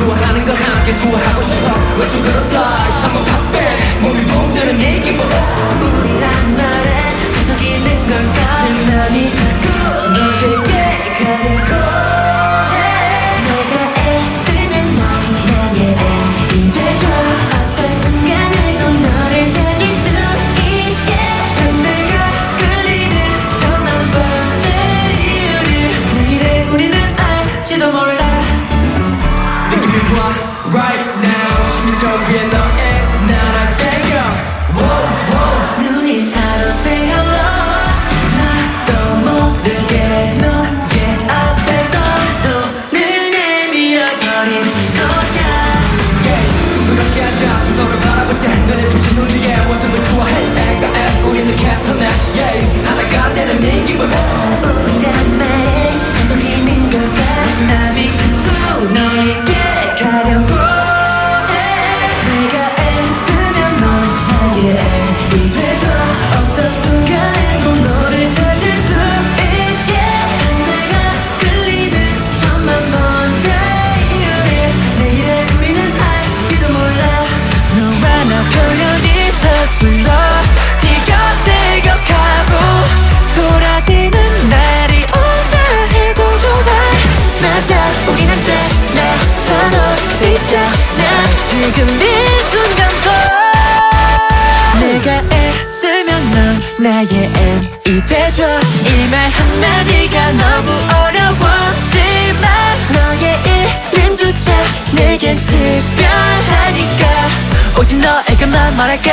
좋아하는 걸 함께 좋아하고 싶어. 왜 좀 그런 사이 한번 팍 빼 몸이 붕 드는 이 기분 ciągnie na 그 지금 이 순간도 내가 애쓰면 넌 나의 N이 되줘 이 말 한마디가 너무 어려워지만 너의 이름조차 내겐 특별하니까 오직 너에게만 말할게.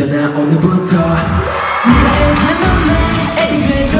있잖아 오늘부터 네가 내 삶은 내 애인이 되줘